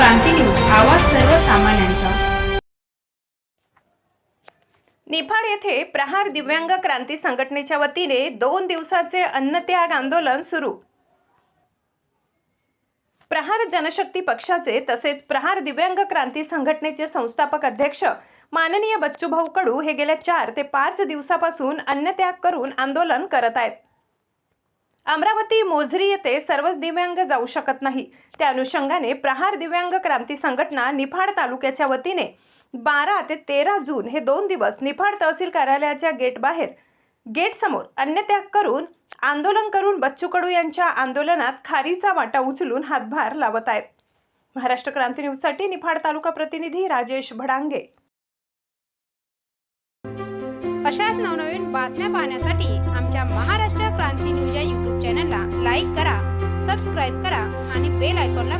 क्रांती news आवाज सर्वसामान्यांचा. निफाड येथे प्रहार दिव्यांग क्रांती संघटनेच्या वतीने दोन दिवसाचे अन्नत्याग आंदोलन सुरू. प्रहार जनशक्ती पक्षाचे तसेच प्रहार दिव्यांग क्रांती संघटनेचे संस्थापक अध्यक्ष माननीय बच्चूभाऊ कडू हे गेल्या चार ते पाच दिवसापासून अन्नत्याग करून आंदोलन करत आहेत. अमरावती मोझरी येथे सर्वच दिव्यांग जाऊ शकत नाही. त्या अनुषंगाने प्रहार दिव्यांग क्रांती संघटना निफाड तालुक्याच्या वतीने बारा ते तेरा जून हे दोन दिवस निफाड तहसील कार्यालयाच्या गेट बाहेर गेट समोर अन्नत्याग करून आंदोलन करून बच्चू कडू यांच्या आंदोलनात खारीचा वाटा उचलून हातभार लावत आहेत. महाराष्ट्र क्रांती न्यूजसाठी निफाड तालुका प्रतिनिधी राजेश भडांगे. अशाच नवनवीन बातम्या पाहण्यासाठी आमच्या महाराष्ट्र सबस्क्राईब करा आणि बेल आयकॉनला